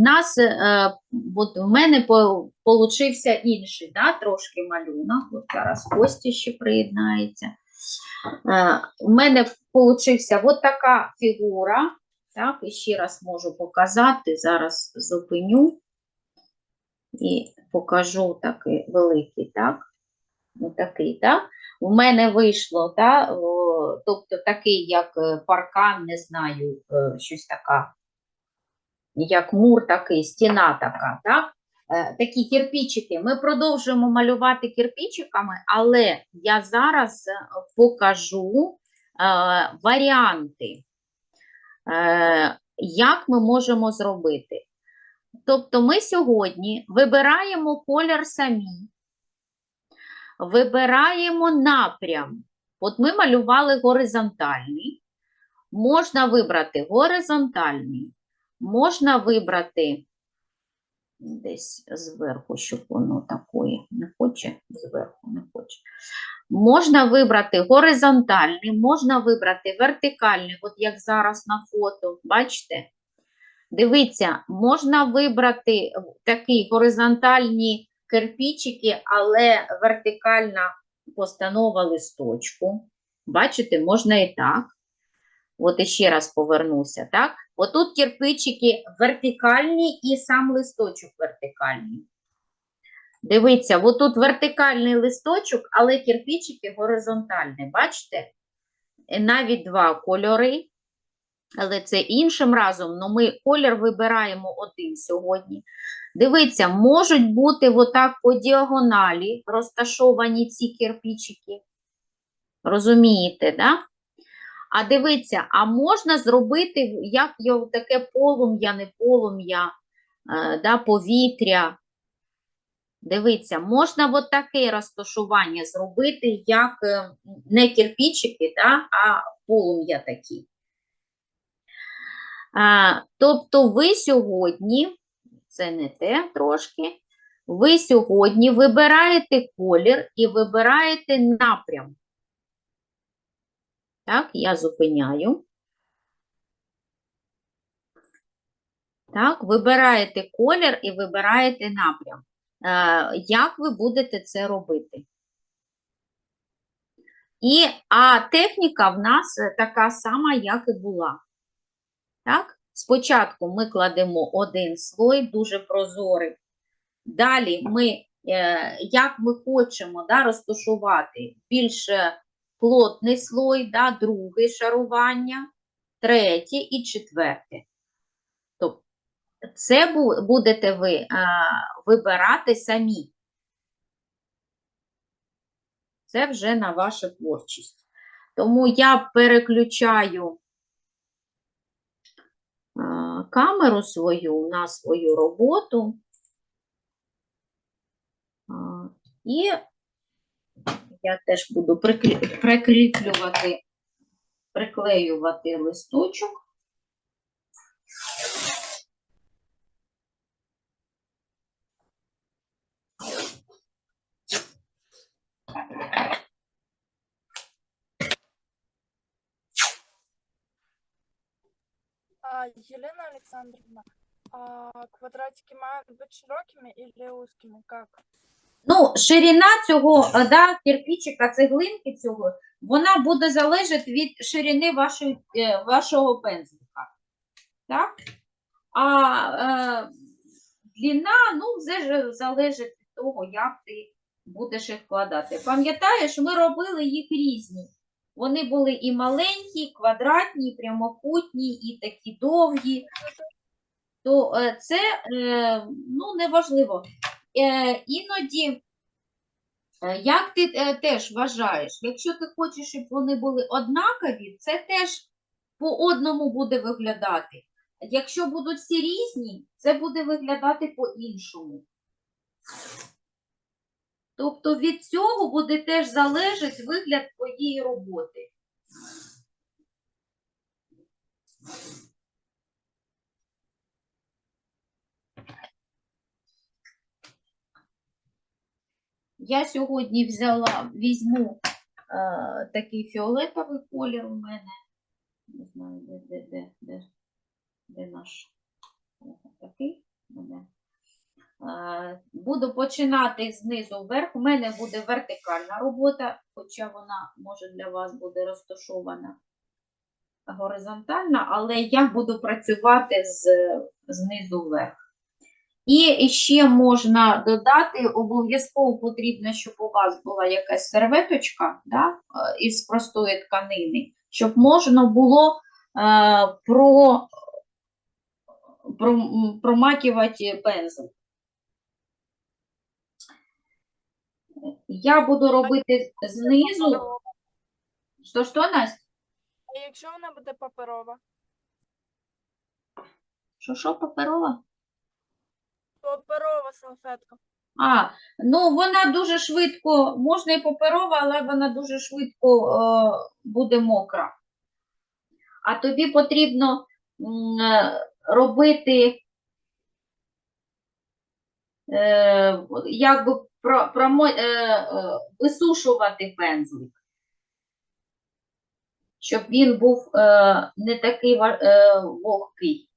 нас, е, от в мене по, получився інший, да, трошки малюнок. От зараз Костя ще приєднається. Е, У мене получився от така фігура. Так, і ще раз можу показати. Зараз зупиню і покажу такий великий, так? Такий, так? У мене вийшло, так? тобто такий, як е, паркан, не знаю, е, щось така, як мур такий, стіна така, так? Е, Такі кирпичики. Ми продовжуємо малювати кирпичиками, але я зараз е, покажу е, варіанти, як ми можемо зробити. Тобто ми сьогодні вибираємо колір самі, вибираємо напрям. От ми малювали горизонтальний. Можна вибрати горизонтальний, можна вибрати десь зверху, щоб воно такое не хоче, зверху не хоче. Можна вибрати горизонтальний, можна вибрати вертикальний, от як зараз на фото, бачите? Дивіться, можна вибрати такі горизонтальні кирпичики, але вертикальна постанова листочку. Бачите, можна і так. От іще раз повернуся, так? Отут кирпичики вертикальні і сам листочок вертикальний. Дивіться, отут вертикальний листочок, але кирпичики горизонтальні. Бачите? Навіть два кольори. Але це іншим разом, але ми колір вибираємо один сьогодні. Дивіться, можуть бути отак по діагоналі розташовані ці кирпичики. Розумієте, да? А дивіться, а можна зробити як його таке полум'я, не полум'я, да, повітря. Дивіться, можна от таке розташування зробити, як е, не кирпичики, да, а полум'я такі. А, тобто ви сьогодні, це не те трошки, ви сьогодні вибираєте колір і вибираєте напрям. Так, я зупиняю. Так, вибираєте колір і вибираєте напрям. Е, як ви будете це робити? І, а техніка в нас така сама, як і була. Так? Спочатку ми кладемо один слой, дуже прозорий. Далі ми, е, як ми хочемо да, розташувати більш е, плотний слой, да, друге шарування, третє і четверте. Це будете ви е, вибирати самі. Це вже на вашу творчість. Тому я переключаю камеру свою на свою роботу. А, І я теж буду прикріплювати, приклеювати листочок. А, Елена Александровна, квадратики мають бути широкими или узкими? Как? Ну, ширина цього е, да, кирпичика, цеглинки цього, вона буде залежати від ширини вашої, е, вашого пензлика. Так? А е, длина, ну, ж залежить від того, як ти будеш їх вкладати. Пам'ятаєш, ми робили їх різні. Вони були і маленькі, і квадратні, і прямокутні, і такі довгі. То е, це ну, неважливо. Е, іноді, е, як ти е, теж вважаєш, якщо ти хочеш, щоб вони були однакові, це теж по одному буде виглядати. Якщо будуть всі різні, це буде виглядати по-іншому. Тобто від цього буде теж залежати вигляд твоєї роботи. Я сьогодні взяла, візьму е, такий фіолетовий колір у мене. Не знаю, де, де, де, де, де наш О, такий. Е, Буду починати знизу вверх. У мене буде вертикальна робота, хоча вона може для вас буде розташована горизонтальна, але я буду працювати з, знизу вверх. І ще можна додати, обов'язково потрібно, щоб у вас була якась серветочка да, е, із простої тканини, щоб можна було е, про, про, промакувати пензель. Я буду робити знизу. Що, що, Настя? А якщо вона буде паперова? Що, що, паперова? Паперова салфетка. А, ну вона дуже швидко, можна і паперова, але вона дуже швидко е, буде мокра. А тобі потрібно е, робити, е, якби про, промо, е, е, висушувати пензлик, щоб він був е, не такий е, вогкий.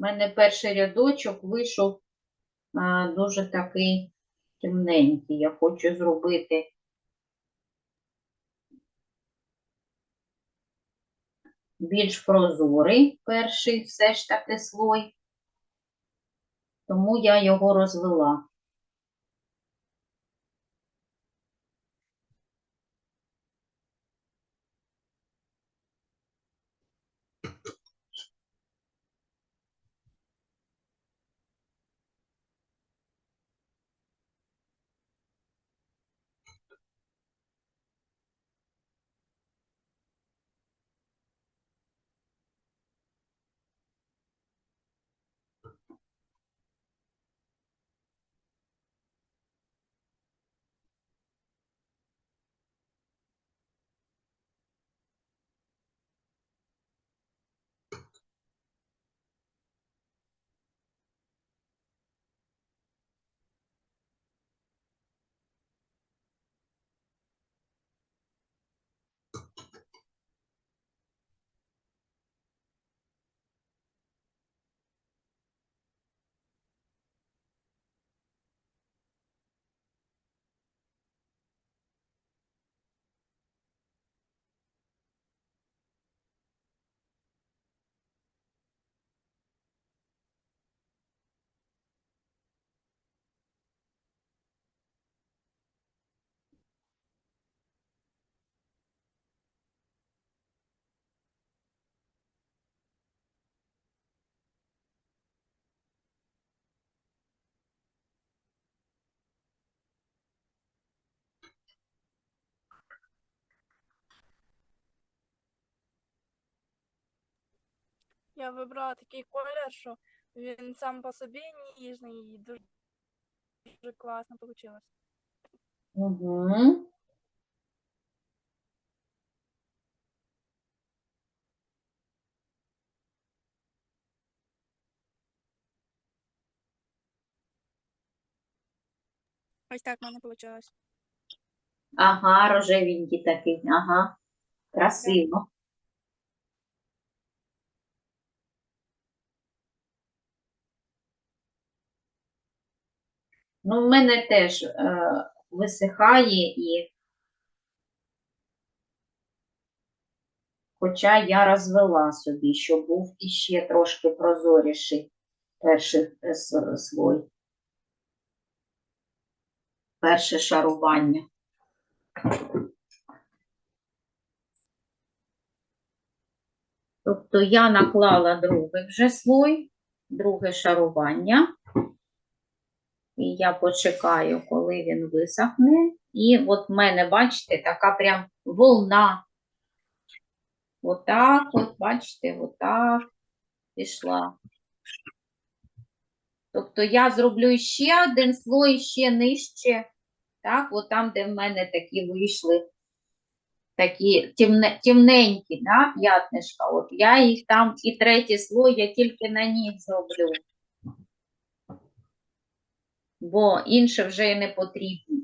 У мене перший рядочок вийшов а, дуже такий темненький. Я хочу зробити більш прозорий перший все ж таки слой, тому я його розвела. Я вибрала такий колір, що він сам по собі ніжний і дуже, дуже класно вийшло. Угу. Ось так в мене вийшло. Ага, рожевенький такий, ага. Красиво. Ну, в мене теж е, висихає і хоча я розвела собі, щоб був іще трошки прозоріший перший е, слой. Перше шарування. Тобто я наклала другий вже слой, друге шарування. І я почекаю, коли він висохне. І от в мене, бачите, така прям волна. Отак, от, бачите, отак пішла. Тобто я зроблю ще один слой, ще нижче. Так, от там, де в мене такі вийшли такі темне, темненькі, да, п'ятнишка. От я їх там і третій слой я тільки на них зроблю. Бо інше вже не потрібно.